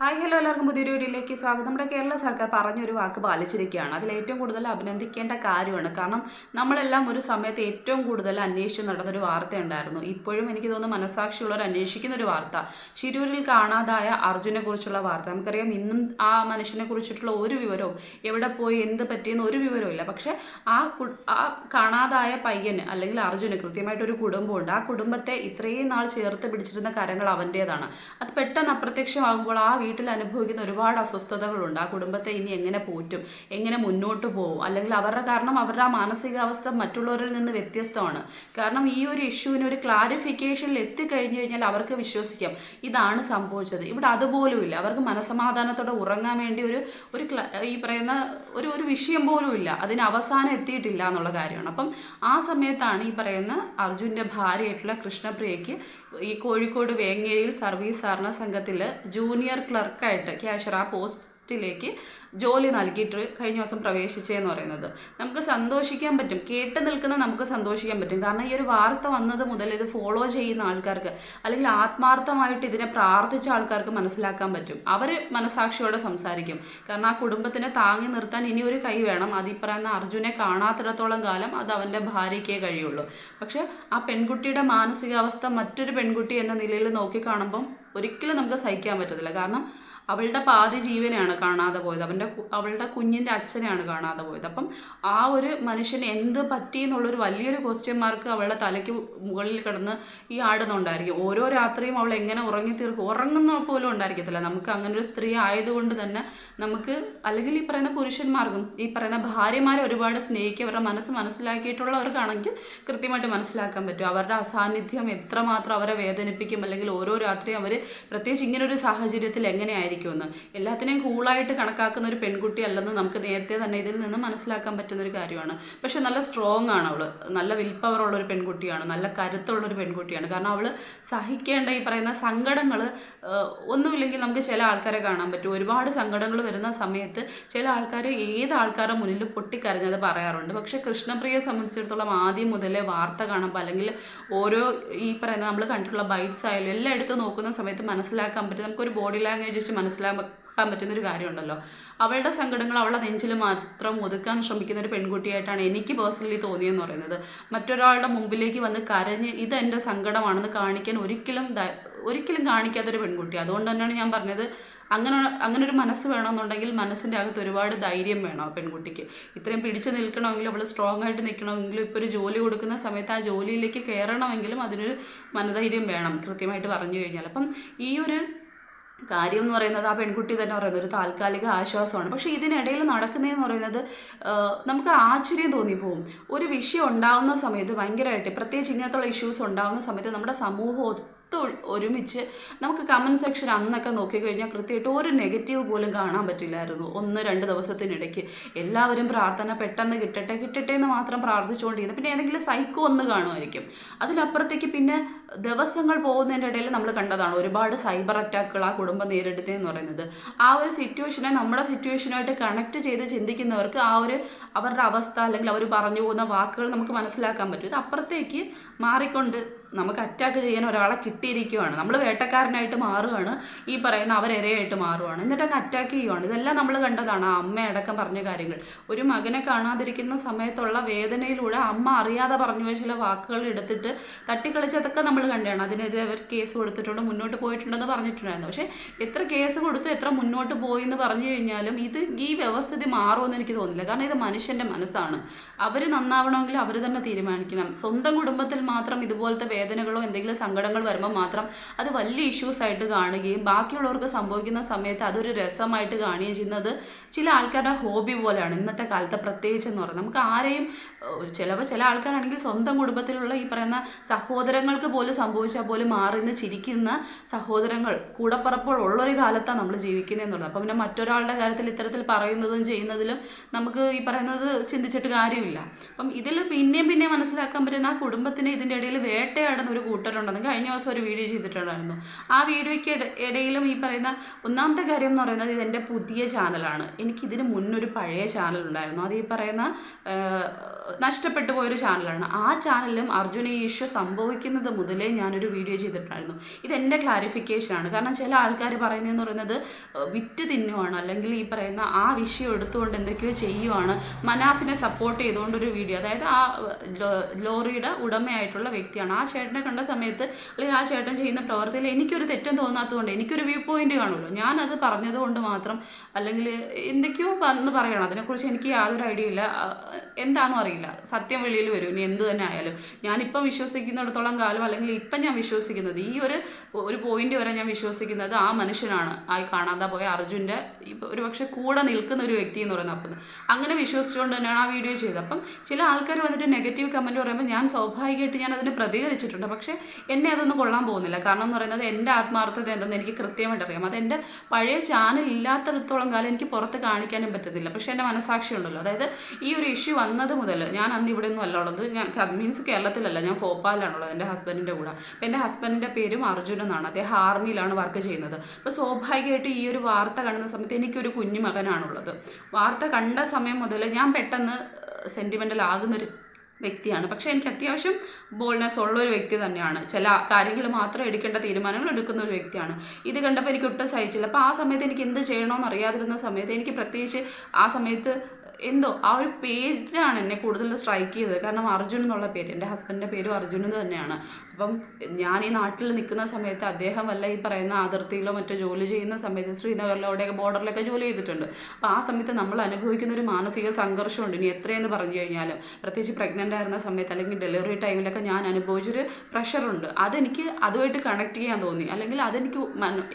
Hi hello എല്ലാവർക്കും പുതിയൊരു വീഡിയോയിലേക്ക് സ്വാഗതം. നമ്മുടെ കേരള സർക്കാർ പറഞ്ഞൊരു വാക്ക് പാലിച്ചിരിക്കുകയാണ്. അതിൽ ഏറ്റവും കൂടുതൽ അഭിനന്ദിക്കേണ്ട കാര്യമാണ്. കാരണം നമ്മളെല്ലാം ഒരു സമയത്ത് ഏറ്റവും കൂടുതൽ അന്വേഷിച്ച് നടന്നൊരു വാർത്തയുണ്ടായിരുന്നു. ഇപ്പോഴും എനിക്ക് തോന്നുന്നു മനസാക്ഷിയുള്ളവർ അന്വേഷിക്കുന്ന ഒരു വാർത്ത. ശിരൂരിൽ കാണാതായ അർജുനെ കുറിച്ചുള്ള വാർത്ത. നമുക്കറിയാം ഇന്നും ആ മനുഷ്യനെ കുറിച്ചിട്ടുള്ള ഒരു വിവരവും എവിടെ പോയി എന്ത് പറ്റിയെന്ന് ഒരു വിവരവും ഇല്ല. പക്ഷേ ആ ആ കാണാതായ പയ്യന് അല്ലെങ്കിൽ അർജുന് കൃത്യമായിട്ടൊരു കുടുംബമുണ്ട്. ആ കുടുംബത്തെ ഇത്രയും നാൾ ചേർത്ത് പിടിച്ചിരുന്ന കരങ്ങൾ അവന്റേതാണ്. അത് പെട്ടെന്ന് അപ്രത്യക്ഷമാകുമ്പോൾ ആ വീട്ടിൽ അനുഭവിക്കുന്ന ഒരുപാട് അസ്വസ്ഥതകളുണ്ട്. ആ കുടുംബത്തെ ഇനി എങ്ങനെ പോറ്റും? എങ്ങനെ മുന്നോട്ട് പോകും അല്ലെങ്കിൽ അവരുടെ കാരണം അവരുടെ ആ മാനസികാവസ്ഥ മറ്റുള്ളവരിൽ നിന്ന് വ്യത്യസ്തമാണ്. കാരണം ഈ ഒരു ഇഷ്യൂവിന് ഒരു ക്ലാരിഫിക്കേഷനിൽ എത്തിക്കഴിഞ്ഞു കഴിഞ്ഞാൽ അവർക്ക് വിശ്വസിക്കാം. ഇതാണ് സംഭവിച്ചത്. ഇവിടെ അതുപോലുമില്ല അവർക്ക് മനസമാധാനത്തോടെ ഉറങ്ങാൻ വേണ്ടി ഒരു ഒരു ഈ പറയുന്ന ഒരു ഒരു വിഷയം പോലും ഇല്ല. അതിന് അവസാനം എത്തിയിട്ടില്ല എന്നുള്ള കാര്യമാണ്. അപ്പം ആ സമയത്താണ് ഈ പറയുന്ന അർജുന്റെ ഭാര്യയായിട്ടുള്ള കൃഷ്ണപ്രിയയ്ക്ക് ഈ കോഴിക്കോട് വേങ്ങേരിയിൽ സർവീസ് സഹകരണ സംഘത്തിൽ ജൂനിയർ ക്ലർക്കായിട്ട് ക്യാഷ്യർ ആ പോസ്റ്റിലേക്ക് ജോലി നൽകിയിട്ട് കഴിഞ്ഞ ദിവസം പ്രവേശിച്ചതെന്ന് പറയുന്നത്. നമുക്ക് സന്തോഷിക്കാൻ പറ്റും. കേട്ട് നിൽക്കുന്ന നമുക്ക് സന്തോഷിക്കാൻ പറ്റും. കാരണം ഈ ഒരു വാർത്ത വന്നത് മുതൽ ഇത് ഫോളോ ചെയ്യുന്ന ആൾക്കാർക്ക് അല്ലെങ്കിൽ ആത്മാർത്ഥമായിട്ട് ഇതിനെ പ്രാർത്ഥിച്ച ആൾക്കാർക്ക് മനസ്സിലാക്കാൻ പറ്റും. അവർ മനസാക്ഷിയോടെ സംസാരിക്കും. കാരണം ആ കുടുംബത്തിനെ താങ്ങി നിർത്താൻ ഇനി ഒരു കൈ വേണം. അത് പറയുന്ന അർജുനെ കാണാത്തിടത്തോളം കാലം അത് അവന്റെ ഭാര്യയ്ക്കേ കഴിയുള്ളൂ. പക്ഷേ ആ പെൺകുട്ടിയുടെ മാനസികാവസ്ഥ മറ്റൊരു പെൺകുട്ടി എന്ന നിലയിൽ നോക്കി നോക്കിക്കാണുമ്പം ഒരിക്കലും നമുക്ക് സഹിക്കാൻ പറ്റത്തില്ല. കാരണം അവളുടെ പാതി ജീവനെയാണ് കാണാതെ പോയത്. അവന്റെ അവളുടെ കുഞ്ഞിന്റെ അച്ഛനെയാണ് കാണാതെ പോയത്. അപ്പം ആ ഒരു മനുഷ്യന് എന്ത് പറ്റി എന്നുള്ളൊരു വലിയൊരു ക്വസ്റ്റ്യൻ മാർക്ക് അവളുടെ തലയ്ക്ക് മുകളിൽ കിടന്ന് ഈ ആടുന്നുണ്ടായിരിക്കും. ഓരോ രാത്രിയും അവൾ എങ്ങനെ ഉറങ്ങി തീർക്കും? ഉറങ്ങുന്ന പോലും ഉണ്ടായിരിക്കത്തില്ല. നമുക്ക് അങ്ങനെ ഒരു സ്ത്രീ ആയതുകൊണ്ട് തന്നെ നമുക്ക് അല്ലെങ്കിൽ ഈ പറയുന്ന പുരുഷന്മാർക്കും ഈ പറയുന്ന ഭാര്യമാരെ ഒരുപാട് സ്നേഹിക്കുക അവരുടെ മനസ്സ് മനസ്സിലാക്കിയിട്ടുള്ളവർക്കാണെങ്കിൽ കൃത്യമായിട്ട് മനസ്സിലാക്കാൻ പറ്റും. അവരുടെ അസാന്നിധ്യം എത്രമാത്രം അവരെ വേദനിപ്പിക്കും അല്ലെങ്കിൽ ഓരോ രാത്രിയും അവർ പ്രത്യേകിച്ച് ഇങ്ങനൊരു സാഹചര്യത്തിൽ എങ്ങനെയായിരിക്കുമെന്ന് എല്ലാത്തിനെയും കൂളായിട്ട് കണക്കാക്കുന്ന ഒരു പെൺകുട്ടി അല്ലെന്ന് നമുക്ക് നേരത്തെ തന്നെ ഇതിൽ നിന്ന് മനസ്സിലാക്കാൻ പറ്റുന്ന ഒരു കാര്യമാണ്. പക്ഷെ നല്ല സ്ട്രോങ് ആണ് അവൾ നല്ല വിൽ പവർ ഉള്ള ഒരു പെൺകുട്ടിയാണ്. നല്ല കരുത്തുള്ള ഒരു പെൺകുട്ടിയാണ്. കാരണം അവൾ സഹിക്കേണ്ട ഈ പറയുന്ന സങ്കടങ്ങൾ ഒന്നുമില്ലെങ്കിൽ നമുക്ക് ചില ആൾക്കാരെ കാണാൻ പറ്റും. ഒരുപാട് സങ്കടങ്ങൾ വരുന്ന സമയത്ത് ചില ആൾക്കാർ ഏത് ആൾക്കാരുടെ മുന്നിൽ പൊട്ടിക്കരഞ്ഞത് പറയാറുണ്ട്. പക്ഷേ കൃഷ്ണപ്രിയയെ സംബന്ധിച്ചിടത്തോളം ആദ്യം മുതലേ വാർത്ത കാണുമ്പോൾ അല്ലെങ്കിൽ ഓരോ ഈ പറയുന്ന നമ്മൾ കണ്ടിട്ടുള്ള ബൈറ്റ്സ് ആയാലും എല്ലാം എടുത്ത് നോക്കുന്ന സമയത്ത് മനസ്സിലാക്കാൻ പറ്റും. നമുക്കൊരു ബോഡി ലാംഗ്വേജ് വെച്ച് മനസ്സിലാക്കാൻ പറ്റുന്ന ഒരു കാര്യമുണ്ടല്ലോ. അവളുടെ സങ്കടങ്ങൾ അവളുടെ നെഞ്ചിൽ മാത്രം ഒതുക്കാൻ ശ്രമിക്കുന്ന ഒരു പെൺകുട്ടിയായിട്ടാണ് എനിക്ക് പേഴ്സണലി തോന്നിയെന്ന് പറയുന്നത്. മറ്റൊരാളുടെ മുമ്പിലേക്ക് വന്ന് കരഞ്ഞ് ഇത് എന്റെ സങ്കടമാണെന്ന് കാണിക്കാൻ ഒരിക്കലും ഒരിക്കലും കാണിക്കാത്തൊരു പെൺകുട്ടി. അതുകൊണ്ട് തന്നെയാണ് ഞാൻ പറഞ്ഞത് അങ്ങനെ അങ്ങനെ ഒരു മനസ്സ് വേണമെന്നുണ്ടെങ്കിൽ മനസ്സിന്റെ അകത്ത് ഒരുപാട് ധൈര്യം വേണം ആ പെൺകുട്ടിക്ക്. ഇത്രയും പിടിച്ചു നിൽക്കണമെങ്കിൽ അവൾ സ്ട്രോങ് ആയിട്ട് നിൽക്കണമെങ്കിലും ഇപ്പോൾ ഒരു ജോലി കൊടുക്കുന്ന സമയത്ത് ആ ജോലിയിലേക്ക് കയറണമെങ്കിലും അതിനൊരു മനധൈര്യം വേണം കൃത്യമായിട്ട് പറഞ്ഞു കഴിഞ്ഞാൽ. അപ്പം ഈ ഒരു കാര്യം എന്ന് പറയുന്നത് ആ പെൺകുട്ടി തന്നെ പറയുന്നത് ഒരു താൽക്കാലിക ആശ്വാസമാണ്. പക്ഷേ ഇതിനിടയിൽ നടക്കുന്നതെന്ന് പറയുന്നത് നമുക്ക് ആശ്ചര്യം തോന്നിപ്പോവും. ഒരു വിഷയം ഉണ്ടാകുന്ന സമയത്ത് ഭയങ്കരമായിട്ട് പ്രത്യേകിച്ച് ഇങ്ങനത്തുള്ള ഇഷ്യൂസ് ഉണ്ടാകുന്ന സമയത്ത് നമ്മുടെ സമൂഹം ഒത്തു ഒരുമിച്ച് നമുക്ക് കമന്റ് സെക്ഷൻ അന്നൊക്കെ നോക്കിക്കഴിഞ്ഞാൽ കൃത്യമായിട്ട് ഒരു നെഗറ്റീവ് പോലും കാണാൻ പറ്റില്ലായിരുന്നു. ഒന്ന് രണ്ട് ദിവസത്തിനിടയ്ക്ക്. എല്ലാവരും പ്രാർത്ഥന പെട്ടെന്ന് കിട്ടട്ടെ കിട്ടട്ടെ എന്ന് മാത്രം പ്രാർത്ഥിച്ചുകൊണ്ടിരുന്നു പിന്നെ ഏതെങ്കിലും സൈക്കോ ഒന്ന് കാണുമായിരിക്കും. അതിലപ്പുറത്തേക്ക് പിന്നെ ദിവസങ്ങൾ പോകുന്നതിന്റെ ഇടയിൽ നമ്മൾ കണ്ടതാണ് ഒരുപാട് സൈബർ അറ്റാക്കുകൾ ആ കുടുംബം നേരിടുന്നതെന്ന് പറയുന്നത്. ആ ഒരു സിറ്റുവേഷനെ നമ്മുടെ സിറ്റുവേഷനുമായിട്ട് കണക്ട് ചെയ്ത് ചിന്തിക്കുന്നവർക്ക് ആ ഒരു അവരുടെ അവസ്ഥ അല്ലെങ്കിൽ അവർ പറഞ്ഞു പോകുന്ന വാക്കുകൾ നമുക്ക് മനസ്സിലാക്കാൻ പറ്റും. ഇത് അപ്പുറത്തേക്ക് മാറിക്കൊണ്ട് നമുക്ക് അറ്റാക്ക് ചെയ്യാൻ ഒരാളെ കിട്ടിയിരിക്കുവാണ്. നമ്മൾ വേട്ടക്കാരനായിട്ട് മാറുകയാണ് ഈ പറയുന്ന അവരെരയായിട്ട് മാറുകയാണ് എന്നിട്ട് അങ്ങ് അറ്റാക്ക് ചെയ്യുവാണ്. ഇതെല്ലാം നമ്മൾ കണ്ടതാണ് ആ അമ്മയടക്കം പറഞ്ഞ കാര്യങ്ങൾ. ഒരു മകനെ കാണാതിരിക്കുന്ന സമയത്തുള്ള വേദനയിലൂടെ അമ്മ അറിയാതെ പറഞ്ഞു പോയ ചില വാക്കുകൾ എടുത്തിട്ട് തട്ടിക്കളിച്ചതൊക്കെ നമ്മൾ കണ്ടതാണ്. അതിനെതിരെ അവർ കേസ് കൊടുത്തിട്ടുണ്ട് മുന്നോട്ട് പോയിട്ടുണ്ടെന്ന് പറഞ്ഞിട്ടുണ്ടായിരുന്നു. പക്ഷേ എത്ര കേസ് കൊടുത്തു എത്ര മുന്നോട്ട് പോയി എന്ന് പറഞ്ഞു കഴിഞ്ഞാലും ഇത് ഈ വ്യവസ്ഥിതി മാറുമെന്ന് എനിക്ക് തോന്നില്ല കാരണം ഇത് മനുഷ്യന്റെ മനസ്സാണ്. അവർ നന്നാവണമെങ്കിൽ അവർ തന്നെ തീരുമാനിക്കണം. സ്വന്തം കുടുംബത്തിൽ മാത്രം ഇതുപോലത്തെ വേദനകളോ എന്തെങ്കിലും സങ്കടങ്ങൾ വരുമ്പോൾ മാത്രം അത് വലിയ ഇഷ്യൂസ് ആയിട്ട് കാണുകയും ബാക്കിയുള്ളവർക്ക് സംഭവിക്കുന്ന സമയത്ത് അതൊരു രസമായിട്ട് കാണുകയും ചെയ്യുന്നത് ചില ആൾക്കാരുടെ ഹോബി പോലെയാണ്. ഇന്നത്തെ കാലത്ത് പ്രത്യേകിച്ച് എന്ന് പറയുന്നത് നമുക്ക് ആരെയും ചിലപ്പോൾ ചില ആൾക്കാരാണെങ്കിൽ സ്വന്തം കുടുംബത്തിലുള്ള ഈ പറയുന്ന സഹോദരങ്ങൾക്ക് പോലും സംഭവിച്ചാൽ പോലും മാറി നിന്ന് ചിരിക്കുന്ന സഹോദരങ്ങൾ കൂടപ്പറപ്പോൾ ഉള്ളൊരു കാലത്താണ് നമ്മൾ ജീവിക്കുന്നത് എന്നുള്ളത്. അപ്പം പിന്നെ മറ്റൊരാളുടെ കാര്യത്തിൽ ഇത്തരത്തിൽ പറയുന്നതും ചെയ്യുന്നതിലും നമുക്ക് ഈ പറയുന്നത് ചിന്തിച്ചിട്ട് കാര്യമില്ല. അപ്പം ഇതിൽ പിന്നെയും പിന്നെയും മനസ്സിലാക്കാൻ പറ്റുന്ന ആ കുടുംബത്തിന് ഇതിന്റെ ഇടയിൽ വേട്ടയാടുന്ന ഒരു കൂട്ടരുണ്ടെന്ന് കഴിഞ്ഞ ദിവസം ഒരു വീഡിയോ ചെയ്തിട്ടുണ്ടായിരുന്നു. ആ വീഡിയോയ്ക്ക് ഇടയിലും ഈ പറയുന്ന ഒന്നാമത്തെ കാര്യം എന്ന് പറയുന്നത് ഇതെന്റെ പുതിയ ചാനലാണ്. എനിക്കിതിന് മുന്നൊരു പഴയ ചാനൽ ഉണ്ടായിരുന്നു. അത് ഈ പറയുന്ന നഷ്ടപ്പെട്ടു പോയൊരു ചാനലാണ്. ആ ചാനലിലും അർജുന ഈ ഇഷ്യൂ സംഭവിക്കുന്നത് മുതലേ ഞാനൊരു വീഡിയോ ചെയ്തിട്ടുണ്ടായിരുന്നു. ഇതെന്റെ ക്ലാരിഫിക്കേഷനാണ് കാരണം ചില ആൾക്കാർ പറയുന്നതെന്ന് പറയുന്നത് വിറ്റ് തിന്നുവാണ്. അല്ലെങ്കിൽ ഈ പറയുന്ന ആ വിഷയം എടുത്തുകൊണ്ട് എന്തൊക്കെയോ ചെയ്യുവാണ്. മനാഫിനെ സപ്പോർട്ട് ചെയ്തുകൊണ്ടൊരു വീഡിയോ. അതായത് ആ ലോറിയുടെ ഉടമയായിട്ടുള്ള വ്യക്തിയാണ്. ആ ചേട്ടനെ കണ്ട സമയത്ത് അല്ലെങ്കിൽ ആ ചേട്ടൻ ചെയ്യുന്ന പ്രവർത്തിയിൽ എനിക്കൊരു തെറ്റും തോന്നാത്തതുകൊണ്ട് എനിക്കൊരു വ്യൂ പോയിന്റ് കാണുമല്ലോ. ഞാനത് പറഞ്ഞതുകൊണ്ട് മാത്രം അല്ലെങ്കിൽ എന്തൊക്കെയോ വന്ന് പറയണം. അതിനെക്കുറിച്ച് എനിക്ക് യാതൊരു ഐഡിയ ഇല്ല. എന്താണെന്നും അറിയില്ല. സത്യം വെളിയിൽ വരും. ഇനി എന്ത് തന്നെ ആയാലും. ഞാനിപ്പം വിശ്വസിക്കുന്നിടത്തോളം കാലം അല്ലെങ്കിൽ ഇപ്പം ഞാൻ വിശ്വസിക്കുന്നത് ഈ ഒരു ഒരു പോയിന്റ് വരെ ഞാൻ വിശ്വസിക്കുന്നത് ആ മനുഷ്യനാണ്. ആയി കാണാതെ പോയ അർജുന്റെ ഒരു പക്ഷെ കൂടെ നിൽക്കുന്ന ഒരു വ്യക്തി എന്ന് പറയുന്നത് അപ്പം അങ്ങനെ വിശ്വസിച്ചുകൊണ്ട് തന്നെയാണ് ആ വീഡിയോ ചെയ്തത്. അപ്പം ചില ആൾക്കാർ വന്നിട്ട് നെഗറ്റീവ് കമന്റ് പറയുമ്പോൾ ഞാൻ സ്വാഭാവികമായിട്ട് ഞാൻ അതിന് പ്രതികരിച്ചിട്ടുണ്ട്. പക്ഷേ എന്നെ അതൊന്നും കൊള്ളാൻ പോകുന്നില്ല. കാരണം എന്ന് പറയുന്നത് എന്റെ ആത്മാർത്ഥത എന്തെന്ന് എനിക്ക് കൃത്യമായിട്ട് അറിയാം. അത് എന്റെ പഴയ ചാനൽ ഇല്ലാത്തിടത്തോളം കാലം എനിക്ക് പുറത്ത് കാണിക്കാനും പറ്റത്തില്ല. പക്ഷേ എന്റെ മനസാക്ഷി ഉണ്ടല്ലോ അതായത് ഈ ഒരു ഇഷ്യൂ വന്നത് മുതൽ ഞാൻ അന്ന് ഇവിടെ ഒന്നും അല്ല ഉള്ളത്. ഞാൻ മീൻസ് കേരളത്തിലല്ല ഞാൻ ഭോപ്പാലിലാണുള്ളത് എന്റെ ഹസ്ബൻഡിന്റെ കൂടെ. അപ്പം എന്റെ ഹസ്ബൻഡിന്റെ പേരും അർജുൻ എന്നാണ്. അദ്ദേഹം ആർമിയിലാണ് വർക്ക് ചെയ്യുന്നത്. അപ്പോൾ സ്വാഭാവികമായിട്ട് ഈ ഒരു വാർത്ത കാണുന്ന സമയത്ത് എനിക്കൊരു കുഞ്ഞു മകനാണുള്ളത് വാർത്ത കണ്ട സമയം മുതൽ ഞാൻ പെട്ടെന്ന് സെന്റിമെന്റൽ ആകുന്നൊരു വ്യക്തിയാണ്. പക്ഷേ എനിക്ക് അത്യാവശ്യം ബോൾനെസ് ഉള്ള ഒരു വ്യക്തി തന്നെയാണ്. ചില കാര്യങ്ങൾ മാത്രം എടുക്കേണ്ട തീരുമാനങ്ങൾ എടുക്കുന്ന ഒരു വ്യക്തിയാണ്. ഇത് കണ്ടപ്പോൾ എനിക്ക് ഒട്ടും സഹിച്ചില്ല. അപ്പോൾ ആ സമയത്ത് എനിക്ക് എന്ത് ചെയ്യണമെന്ന് അറിയാതിരുന്ന സമയത്ത് എനിക്ക് പ്രത്യേകിച്ച് ആ സമയത്ത് എന്തോ ആ ഒരു പേജാണ് എന്നെ കൂടുതൽ സ്ട്രൈക്ക് ചെയ്തത്. കാരണം അർജുൻ എന്നുള്ള പേര് എന്റെ ഹസ്ബൻഡിന്റെ പേരും അർജുൻ തന്നെയാണ്. അപ്പം ഞാൻ ഈ നാട്ടിൽ നിൽക്കുന്ന സമയത്ത് അദ്ദേഹം വല്ല ഈ പറയുന്ന അതിർത്തിയിലോ മറ്റോ ജോലി ചെയ്യുന്ന സമയത്ത് ശ്രീനഗറിലോ അവിടെയൊക്കെ ബോർഡറിലൊക്കെ ജോലി ചെയ്തിട്ടുണ്ട്. അപ്പോൾ ആ സമയത്ത് നമ്മൾ അനുഭവിക്കുന്ന ഒരു മാനസിക സംഘർഷമുണ്ട്. ഇനി എത്രയെന്ന് പറഞ്ഞു കഴിഞ്ഞാലും. പ്രത്യേകിച്ച് പ്രഗ്നന്റ് ആയിരുന്ന സമയത്ത് അല്ലെങ്കിൽ ഡെലിവറി ടൈമിലൊക്കെ ഞാൻ അനുഭവിച്ചൊരു പ്രഷറുണ്ട് അതെനിക്ക് അതുമായിട്ട് കണക്ട് ചെയ്യാൻ തോന്നി. അല്ലെങ്കിൽ അതെനിക്ക്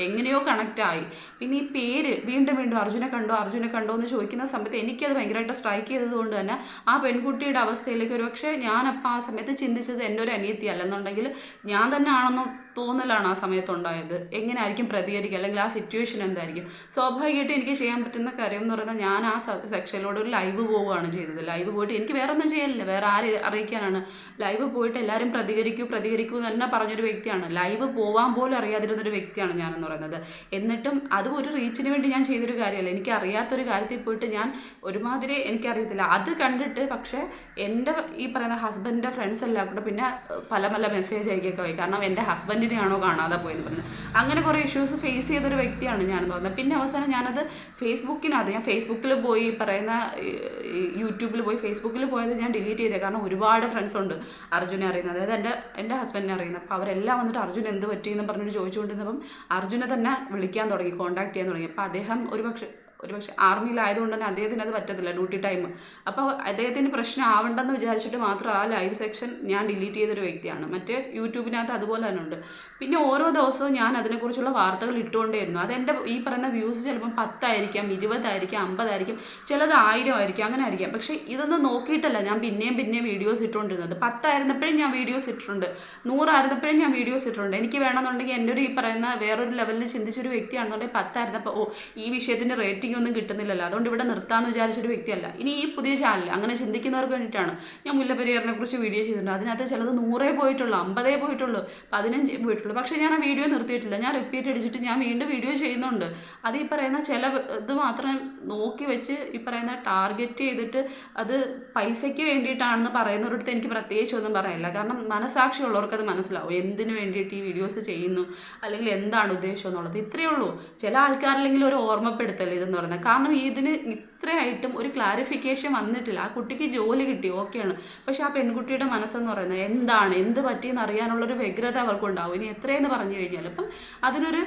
എങ്ങനെയോ കണക്റ്റ് ആയി. പിന്നെ ഈ പേര് വീണ്ടും വീണ്ടും അർജുനെ കണ്ടോ അർജുനെ കണ്ടോ എന്ന് ചോദിക്കുന്ന സമയത്ത് എനിക്കത് ഭയങ്കരമായിട്ട് സ്ട്രൈക്ക് ചെയ്തതുകൊണ്ട് തന്നെ ആ പെൺകുട്ടിയുടെ അവസ്ഥയിലേക്ക് ഒരു പക്ഷേ ഞാനപ്പോൾ ആ സമയത്ത് ചിന്തിച്ചത് എന്റെ ഒരു അനിയത്തി അല്ലെന്നുണ്ടെങ്കിൽ ഞാൻ തന്നെ ആണെന്നും തോന്നലാണ് ആ സമയത്ത് ഉണ്ടായത് എങ്ങനെയായിരിക്കും പ്രതികരിക്കുക? അല്ലെങ്കിൽ ആ സിറ്റുവേഷൻ എന്തായിരിക്കും? സ്വാഭാവികമായിട്ട് എനിക്ക് ചെയ്യാൻ പറ്റുന്ന കാര്യം എന്ന് പറയുന്നത് ഞാൻ ആ സെക്ഷനിലൂടെ ഒരു ലൈവ് പോവുകയാണ് ചെയ്തത്. ലൈവ് പോയിട്ട് എനിക്ക് വേറെ ഒന്നും ചെയ്യാനില്ല വേറെ ആരെ അറിയിക്കാനാണ്. ലൈവ് പോയിട്ട് എല്ലാവരും പ്രതികരിക്കൂ പ്രതികരിക്കൂ എന്ന് തന്നെ പറഞ്ഞൊരു വ്യക്തിയാണ്. ലൈവ് പോവാൻ പോലും അറിയാതിരുന്നൊരു വ്യക്തിയാണ് ഞാനെന്ന് പറയുന്നത്. എന്നിട്ടും അതും ഒരു റീച്ചിന് വേണ്ടി ഞാൻ ചെയ്തൊരു കാര്യമല്ല. എനിക്ക് അറിയാത്തൊരു കാര്യത്തിൽ പോയിട്ട് ഞാൻ ഒരുമാതിരി എനിക്കറിയത്തില്ല. അത് കണ്ടിട്ട് പക്ഷേ എന്റെ ഈ പറയുന്ന ഹസ്ബൻഡിന്റെ ഫ്രണ്ട്സ് എല്ലാം കൂടെ പിന്നെ പല പല മെസ്സേജ് അയക്കുകയൊക്കെ കാരണം എന്റെ ഹസ്ബൻഡിനെയാണോ കാണാതെ പോയെന്ന് പറഞ്ഞത് അങ്ങനെ കുറേ ഇഷ്യൂസ് ഫേസ് ചെയ്തൊരു വ്യക്തിയാണ് ഞാനെന്ന് പറഞ്ഞത്. പിന്നെ അവസാനം ഞാനത് ഫേസ്ബുക്കിനകത്ത് ഞാൻ ഫേസ്ബുക്കിൽ പോയി പറയുന്ന യൂട്യൂബിൽ പോയി ഫേസ്ബുക്കിൽ പോയത് ഞാൻ ഡിലീറ്റ് ചെയ്തത് കാരണം ഒരുപാട് ഫ്രണ്ട്സ് ഉണ്ട് അർജുനെ അറിയുന്നത്. അതായത് എന്റെ എന്റെ ഹസ്ബൻഡിനെ അറിയുന്നത്. അപ്പോൾ അവരെല്ലാം വന്നിട്ട് അർജുൻ എന്ത് പറ്റിയെന്ന് പറഞ്ഞിട്ട് ചോദിച്ചുകൊണ്ടിരുന്നപ്പം അർജുനെ തന്നെ വിളിക്കാൻ തുടങ്ങി കോൺടാക്ട് ചെയ്യാൻ തുടങ്ങി. അപ്പോൾ അദ്ദേഹം ഒരു ഒരുപക്ഷെ ഒരുപക്ഷെ ആർമിയിലായതുകൊണ്ട് തന്നെ അദ്ദേഹത്തിന് അത് പറ്റത്തില്ല ഡ്യൂട്ടി ടൈം. അപ്പോൾ അദ്ദേഹത്തിന് പ്രശ്നം ആവണ്ടെന്ന് വിചാരിച്ചിട്ട് മാത്രം ആ ലൈവ് സെക്ഷൻ ഞാൻ ഡിലീറ്റ് ചെയ്തൊരു വ്യക്തിയാണ്. മറ്റേ യൂട്യൂബിനകത്ത് അതുപോലെ തന്നെ ഉണ്ട്. പിന്നെ ഓരോ ദിവസവും ഞാൻ അതിനെക്കുറിച്ചുള്ള വാർത്തകൾ ഇട്ടുകൊണ്ടേയിരുന്നു. അതെന്റെ ഈ പറയുന്ന വ്യൂസ് ചിലപ്പം പത്തായിരിക്കാം ഇരുപതായിരിക്കാം അമ്പതായിരിക്കും ചിലത് ആയിരം ആയിരിക്കും അങ്ങനെ ആയിരിക്കാം പക്ഷേ ഇതൊന്നും നോക്കിയിട്ടല്ല ഞാൻ പിന്നെയും പിന്നെയും വീഡിയോസ് ഇട്ടുകൊണ്ടിരുന്നത്. പത്തായിരുന്നപ്പോഴും ഞാൻ വീഡിയോസ് ഇട്ടിട്ടുണ്ട്. നൂറായിരുന്നപ്പോഴും ഞാൻ വീഡിയോസ് ഇട്ടിട്ടുണ്ട്. എനിക്ക് വേണമെന്നുണ്ടെങ്കിൽ എന്റെ ഒരു ഈ പറയുന്ന വേറൊരു ലെവലിൽ ചിന്തിച്ചൊരു വ്യക്തിയാണെന്നുണ്ടെങ്കിൽ പത്തായിരുന്നപ്പോൾ ഓ ഈ വിഷയത്തിന്റെ റേറ്റിംഗ് ഒന്നും കിട്ടുന്നില്ലല്ലോ. അതുകൊണ്ട് ഇവിടെ നിർത്താമെന്ന് വിചാരിച്ചൊരു വ്യക്തിയല്ല. ഇനി ഈ പുതിയ ചാനൽ അങ്ങനെ ചിന്തിക്കുന്നവർക്ക് വേണ്ടിയിട്ടാണ്. ഞാൻ മുല്ലപ്പെരിയാറിനെ കുറിച്ച് വീഡിയോ ചെയ്തിട്ടുണ്ട്. അതിനകത്ത് ചിലത് നൂറേ പോയിട്ടുള്ളൂ അമ്പതേ പോയിട്ടുള്ളൂ പതിനഞ്ചേ പോയിട്ടുള്ളൂ. പക്ഷേ ഞാൻ ആ വീഡിയോ നിർത്തിയിട്ടില്ല. ഞാൻ റിപ്പീറ്റ് അടിച്ചിട്ട് ഞാൻ വീണ്ടും വീഡിയോ ചെയ്യുന്നുണ്ട്. അത് ഈ പറയുന്ന ചില ഇത് മാത്രം നോക്കി വെച്ച് ഈ പറയുന്ന ടാർഗറ്റ് ചെയ്തിട്ട് അത് പൈസയ്ക്ക് വേണ്ടിയിട്ടാണെന്ന് പറയുന്നവരടുത്ത് എനിക്ക് പ്രത്യേകിച്ച് ഒന്നും പറയാനില്ല. കാരണം മനസാക്ഷിയുള്ളവർക്ക് അത് മനസ്സിലാവും. എന്തിനു വേണ്ടിയിട്ട് ഈ വീഡിയോസ് ചെയ്യുന്നു? അല്ലെങ്കിൽ എന്താണ് ഉദ്ദേശം എന്നുള്ളത്. ഇത്രയേ ഉള്ളൂ. ചില ആൾക്കാരില്ലെങ്കിൽ ഒരു ഓർമ്മപ്പെടുത്തൽ ഇതെന്ന് പറയുന്നത്. കാരണം ഇതിന് ഇത്രയായിട്ടും ഒരു ക്ലാരിഫിക്കേഷൻ വന്നിട്ടില്ല. ആ കുട്ടിക്ക് ജോലി കിട്ടി ഓക്കെയാണ് പക്ഷെ ആ പെൺകുട്ടിയുടെ മനസ്സെന്ന് പറയുന്നത് എന്താണ് എന്ത് പറ്റിയെന്ന് അറിയാനുള്ളൊരു വ്യഗ്രത അവൾക്കുണ്ടാവും. ഇനി എത്രയെന്ന് പറഞ്ഞു കഴിഞ്ഞാൽ അപ്പം അതിനൊരു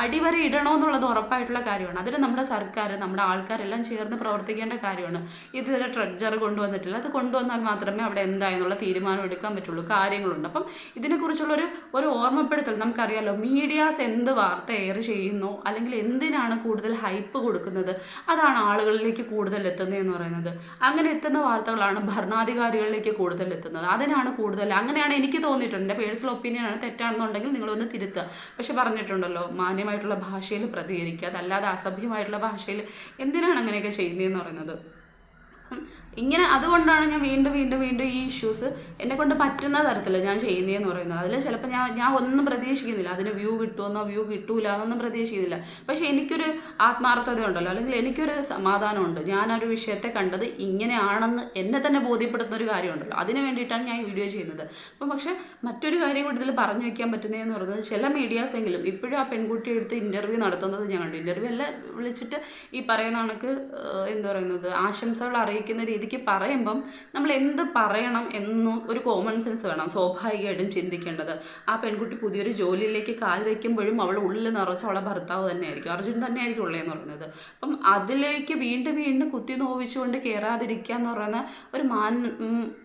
അടിവരെ ഇടണമെന്നുള്ളത് ഉറപ്പായിട്ടുള്ള കാര്യമാണ്. അതിന് നമ്മുടെ സർക്കാർ നമ്മുടെ ആൾക്കാരെല്ലാം ചേർന്ന് പ്രവർത്തിക്കേണ്ട കാര്യമാണ്. ഇതുവരെ ട്രഡ്ജർ കൊണ്ടുവന്നിട്ടില്ല. അത് കൊണ്ടുവന്നാൽ മാത്രമേ അവിടെ എന്തായെന്നുള്ള തീരുമാനം എടുക്കാൻ പറ്റുള്ളൂ. കാര്യങ്ങളുണ്ട്. അപ്പം ഇതിനെക്കുറിച്ചുള്ള ഒരു ഒരു ഓർമ്മപ്പെടുത്തൽ നമുക്കറിയാലോ. മീഡിയാസ് എന്ത് വാർത്ത എയർ ചെയ്യുന്നു? അല്ലെങ്കിൽ എന്തിനാണ് കൂടുതൽ ഹൈപ്പ് കൊടുക്കുന്നത്? അതാണ് ആളുകളിലേക്ക് കൂടുതൽ എത്തുന്നത് എന്ന് പറയുന്നത്. അങ്ങനെ എത്തുന്ന വാർത്തകളാണ് ഭരണാധികാരികളിലേക്ക് കൂടുതൽ എത്തുന്നത്. അതിനാണ് കൂടുതൽ അങ്ങനെയാണ് എനിക്ക് തോന്നിയിട്ടുണ്ട്. പേഴ്സണൽ ഒപ്പീനിയനാണ് തെറ്റാണെന്നുണ്ടെങ്കിൽ നിങ്ങൾ നിങ്ങളൊന്ന് തിരുത്തുക. പക്ഷെ പറഞ്ഞിട്ടുണ്ടല്ലോ മാന്യമായിട്ടുള്ള ഭാഷയിൽ പ്രതികരിക്കുക അതല്ലാതെ അസഭ്യമായിട്ടുള്ള ഭാഷയിൽ എന്തിനാണ് അങ്ങനെയൊക്കെ ചെയ്യുന്നതെന്ന് പറയുന്നത്? ഇങ്ങനെ അതുകൊണ്ടാണ് ഞാൻ വീണ്ടും വീണ്ടും വീണ്ടും ഈ ഇഷ്യൂസ് എന്നെ കൊണ്ട് പറ്റുന്ന തരത്തിൽ ഞാൻ ചെയ്യുന്നതെന്ന് പറയുന്നത്. അതിൽ ചിലപ്പോൾ ഞാൻ ഞാൻ ഒന്നും പ്രതീക്ഷിക്കുന്നില്ല. അതിന് വ്യൂ കിട്ടുമെന്നോ വ്യൂ കിട്ടൂല എന്നൊന്നും പ്രതീക്ഷിക്കുന്നില്ല. പക്ഷേ എനിക്കൊരു ആത്മാർത്ഥത ഉണ്ടല്ലോ അല്ലെങ്കിൽ എനിക്കൊരു സമാധാനമുണ്ട്. ഞാനൊരു വിഷയത്തെ കണ്ടത് ഇങ്ങനെയാണെന്ന് എന്നെ തന്നെ ബോധ്യപ്പെടുത്തുന്ന ഒരു കാര്യമുണ്ടല്ലോ. അതിന് വേണ്ടിയിട്ടാണ് ഞാൻ ഈ വീഡിയോ ചെയ്യുന്നത്. അപ്പം പക്ഷേ മറ്റൊരു കാര്യം കൂടി ഇതിൽ പറഞ്ഞു വയ്ക്കാൻ പറ്റുന്നതെന്ന് പറയുന്നത് ചില മീഡിയാസ് എങ്കിലും ഇപ്പോഴും ആ പെൺകുട്ടി എടുത്ത് ഇന്റർവ്യൂ നടത്തുന്നത് ഞാൻ കണ്ടു. ഇന്റർവ്യൂ എല്ലാം വിളിച്ചിട്ട് ഈ പറയുന്ന കണക്ക് എന്താ പറയുന്നത് ആശംസകൾ അറിയിക്കുന്ന രീതിക്ക് പറയുമ്പം നമ്മൾ എന്ത് പറയണം എന്ന് ഒരു കോമൺ സെൻസ് വേണം സ്വാഭാവികമായിട്ടും ചിന്തിക്കേണ്ടത്. ആ പെൺകുട്ടി പുതിയൊരു ജോലിയിലേക്ക് കാൽ വയ്ക്കുമ്പോഴും അവൾ ഉള്ളിൽ നിറച്ച് അവളെ ഭർത്താവ് തന്നെയായിരിക്കും. അർജുൻ തന്നെയായിരിക്കും ഉള്ളതെന്ന് പറയുന്നത്. അപ്പം അതിലേക്ക് വീണ്ടും വീണ്ടും കുത്തി നോവിച്ചുകൊണ്ട് കയറാതിരിക്കുക എന്ന് പറയുന്ന ഒരു മാൻ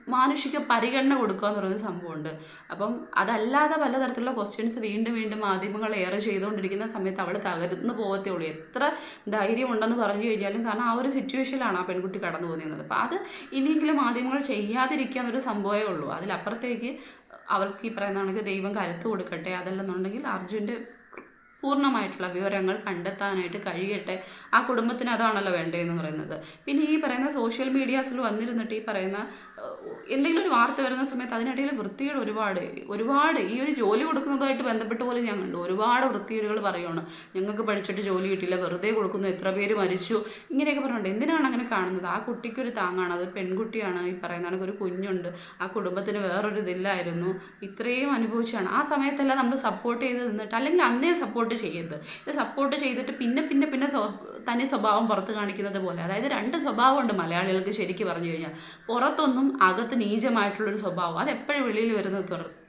മാനുഷിക പരിഗണന കൊടുക്കുക എന്ന് പറയുന്ന സംഭവമുണ്ട്. അപ്പം അതല്ലാതെ പലതരത്തിലുള്ള ക്വസ്റ്റ്യൻസ് വീണ്ടും വീണ്ടും മാധ്യമങ്ങൾ ഏറെ ചെയ്തുകൊണ്ടിരിക്കുന്ന സമയത്ത് അവൾ തകർന്നു പോകത്തേ ഉള്ളൂ. എത്ര ധൈര്യമുണ്ടെന്ന് പറഞ്ഞു കഴിഞ്ഞാലും കാരണം ആ ഒരു സിറ്റുവേഷനിലാണ് ആ പെൺകുട്ടി കടന്നു പോകുന്നത്. അപ്പോൾ അത് ഇനിയെങ്കിലും മാധ്യമങ്ങൾ ചെയ്യാതിരിക്കുക എന്നൊരു സംഭവമേ ഉള്ളൂ. അതിലപ്പുറത്തേക്ക് അവർക്ക് ഈ പറയുന്ന കണക്ക് ദൈവം കരുത്ത് കൊടുക്കട്ടെ അതല്ലെന്നുണ്ടെങ്കിൽ അർജുന്റെ പൂർണമായിട്ടുള്ള വിവരങ്ങൾ കണ്ടെത്താനായിട്ട് കഴിയട്ടെ. ആ കുടുംബത്തിന് അതാണല്ലോ വേണ്ടതെന്ന് പറയുന്നത്. പിന്നെ ഈ പറയുന്ന സോഷ്യൽ മീഡിയാസിൽ വന്നിരുന്നിട്ട് ഈ പറയുന്ന എന്തെങ്കിലും ഒരു വാർത്ത വരുന്ന സമയത്ത് അതിനിടയിൽ വൃത്തികേട് ഒരുപാട് ഒരുപാട് ഈ ഒരു ജോലി കൊടുക്കുന്നതായിട്ട് ബന്ധപ്പെട്ട് പോലും ഞാൻ കണ്ടു. ഒരുപാട് വൃത്തികേടുകൾ പറയുകയാണ് ഞങ്ങൾക്ക് പഠിച്ചിട്ട് ജോലി കിട്ടില്ല വെറുതെ കൊടുക്കുന്നു എത്ര പേര് മരിച്ചു ഇങ്ങനെയൊക്കെ പറഞ്ഞിട്ടുണ്ട് എന്തിനാണ് അങ്ങനെ കാണുന്നത്? ആ കുട്ടിക്കൊരു താങ്ങാണ് അത് പെൺകുട്ടിയാണ് ഈ പറയുന്ന ഒരു കുഞ്ഞുണ്ട്. ആ കുടുംബത്തിന് വേറൊരു ഇതില്ലായിരുന്നു ഇത്രയും അനുഭവിച്ചാണ് ആ സമയത്തെല്ലാം നമ്മൾ സപ്പോർട്ട് ചെയ്ത് നിന്നിട്ട് അല്ലെങ്കിൽ അന്നേ സപ്പോർട്ട് ചെയ്യരുത്. ഇത് സപ്പോർട്ട് ചെയ്തിട്ട് പിന്നെ പിന്നെ പിന്നെ തനി സ്വഭാവം പുറത്ത് കാണിക്കുന്നത് പോലെ. അതായത് രണ്ട് സ്വഭാവമുണ്ട് മലയാളികൾക്ക് ശരിക്കും പറഞ്ഞു കഴിഞ്ഞാൽ. പുറത്തൊന്നും അകത്ത് നീചമായിട്ടുള്ളൊരു സ്വഭാവം. അത് എപ്പോഴും വെളിയിൽ വരുന്നത്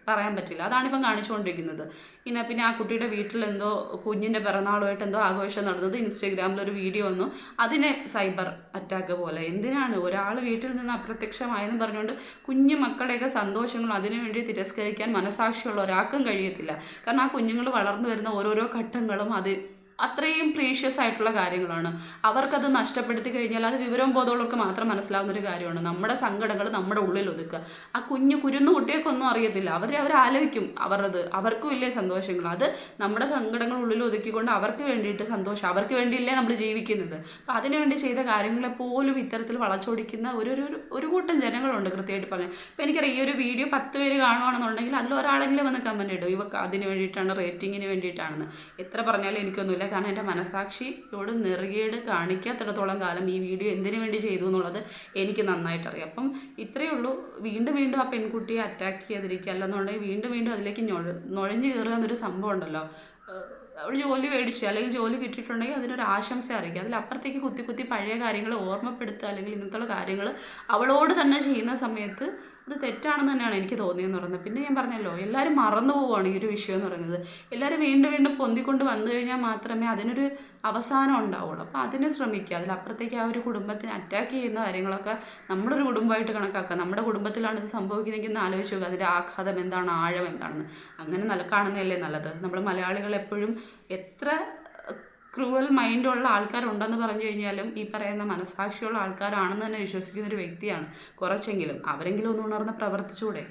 പറയാൻ പറ്റില്ല. അതാണിപ്പം കാണിച്ചുകൊണ്ടിരിക്കുന്നത്. പിന്നെ പിന്നെ ആ കുട്ടിയുടെ വീട്ടിൽ എന്തോ കുഞ്ഞിന്റെ പിറന്നാളുമായിട്ട് എന്തോ ആഘോഷം നടന്നത് ഇൻസ്റ്റാഗ്രാമിൽ ഒരു വീഡിയോ വന്നു. അതിനെ സൈബർ അറ്റാക്ക് പോലെ. എന്തിനാണ്? ഒരാൾ വീട്ടിൽ നിന്ന് അപ്രത്യക്ഷമായെന്ന് പറഞ്ഞുകൊണ്ട് കുഞ്ഞു മക്കളുടെയൊക്കെ സന്തോഷങ്ങൾ അതിനുവേണ്ടി തിരസ്കരിക്കാൻ മനസാക്ഷിയുള്ള ഒരാൾക്കും കഴിയത്തില്ല. കാരണം ആ കുഞ്ഞുങ്ങൾ വളർന്നു വരുന്ന ഓരോരോ ഘട്ടങ്ങളും അത് അത്രയും പ്രീഷ്യസ് ആയിട്ടുള്ള കാര്യങ്ങളാണ്. അവർക്കത് നഷ്ടപ്പെടുത്തി കഴിഞ്ഞാൽ അത് വിവരം ബോധമുള്ളവർക്ക് മാത്രം മനസ്സിലാവുന്ന ഒരു കാര്യമാണ്. നമ്മുടെ സങ്കടങ്ങൾ നമ്മുടെ ഉള്ളിൽ ഒതുക്കുക. ആ കുഞ്ഞു കുരുന്നു കുട്ടിയൊക്കെ അറിയത്തില്ല. അവർ അവർ ആലോചിക്കും അവരത്. അവർക്കും ഇല്ലേ സന്തോഷങ്ങൾ. അത് നമ്മുടെ സങ്കടങ്ങൾ ഉള്ളിൽ ഒതുക്കിക്കൊണ്ട് അവർക്ക് വേണ്ടിയിട്ട് സന്തോഷം. അവർക്ക് വേണ്ടിയില്ലേ നമ്മൾ ജീവിക്കുന്നത്. അപ്പം അതിനുവേണ്ടി ചെയ്ത കാര്യങ്ങളെ പോലും ഇത്തരത്തിൽ വളച്ചൊടിക്കുന്ന ഒരു ഒരു ഒരു- കൂട്ടം ജനങ്ങളുണ്ട് കൃത്യമായിട്ട് പറയാൻ. ഇപ്പം എനിക്കറിയാം ഈ ഒരു വീഡിയോ പത്ത് പേര് കാണുവാണെന്നുണ്ടെങ്കിൽ അതിൽ ഒരാളെങ്കിലും വന്ന് കമന്റ് ഇടും. ഇവ അതിന് വേണ്ടിയിട്ടാണ് റേറ്റിങ്ങിന് വേണ്ടിയിട്ടാണെന്ന്. എത്ര പറഞ്ഞാലും എനിക്കൊന്നുമില്ല. കാരണം എന്റെ മനസാക്ഷിയോട് നെറുകേട് കാണിക്കാത്തിടത്തോളം കാലം ഈ വീഡിയോ എന്തിനു വേണ്ടി ചെയ്തു എന്നുള്ളത് എനിക്ക് നന്നായിട്ട് അറിയാം അപ്പം ഇത്രയേ ഉള്ളൂ. വീണ്ടും വീണ്ടും ആ പെൺകുട്ടിയെ അറ്റാക്ക് ചെയ്യാതിരിക്കുക അല്ലെന്നുണ്ടെങ്കിൽ വീണ്ടും വീണ്ടും അതിലേക്ക് ഞൊഴ നുഴഞ്ഞു കയറുക എന്നൊരു സംഭവം ഉണ്ടല്ലോ. അവൾ ജോലി മേടിച്ചു അല്ലെങ്കിൽ ജോലി കിട്ടിയിട്ടുണ്ടെങ്കിൽ അതിനൊരു ആശംസ അറിയിക്കുക. അതിലപ്പുറത്തേക്ക് കുത്തി കുത്തി പഴയ കാര്യങ്ങൾ ഓർമ്മപ്പെടുത്തുക അല്ലെങ്കിൽ ഇങ്ങനത്തുള്ള കാര്യങ്ങൾ അവളോട് തന്നെ ചെയ്യുന്ന സമയത്ത് അത് തെറ്റാണെന്ന് തന്നെയാണ് എനിക്ക് തോന്നിയെന്ന് പറയുന്നത്. പിന്നെ ഞാൻ പറഞ്ഞല്ലോ എല്ലാവരും മറന്നു പോവുകയാണ് ഈ ഒരു വിഷയം എന്ന് പറയുന്നത്. എല്ലാവരും വീണ്ടും വീണ്ടും പൊന്തിക്കൊണ്ട് വന്നു കഴിഞ്ഞാൽ മാത്രമേ അതിനൊരു അവസാനം ഉണ്ടാവുള്ളൂ. അപ്പോൾ അതിനെ ശ്രമിക്കുക. അതിലപ്പുറത്തേക്ക് ആ ഒരു കുടുംബത്തിന് അറ്റാക്ക് ചെയ്യുന്ന കാര്യങ്ങളൊക്കെ നമ്മുടെ ഒരു കുടുംബമായിട്ട് കണക്കാക്കുക. നമ്മുടെ കുടുംബത്തിലാണ് ഇത് സംഭവിക്കുന്നതെങ്കിൽ ഒന്ന് ആലോചിച്ച് നോക്കുക. അതിന്റെ ആഘാതം എന്താണ്? ആഴം എന്താണെന്ന്. അങ്ങനെ നല്ല കാണുന്നതല്ലേ നല്ലത്. നമ്മൾ മലയാളികൾ എപ്പോഴും എത്ര ക്രൂവൽ മൈൻഡുള്ള ആൾക്കാരുണ്ടെന്ന് പറഞ്ഞു കഴിഞ്ഞാലും ഈ പറയുന്ന മനസാക്ഷിയുള്ള ആൾക്കാരാണെന്ന് തന്നെ വിശ്വസിക്കുന്ന ഒരു വ്യക്തിയാണ് കുറച്ചെങ്കിലും അവരെങ്കിലും ഒന്ന് ഉണർന്ന് പ്രവർത്തിച്ചുകൂടെ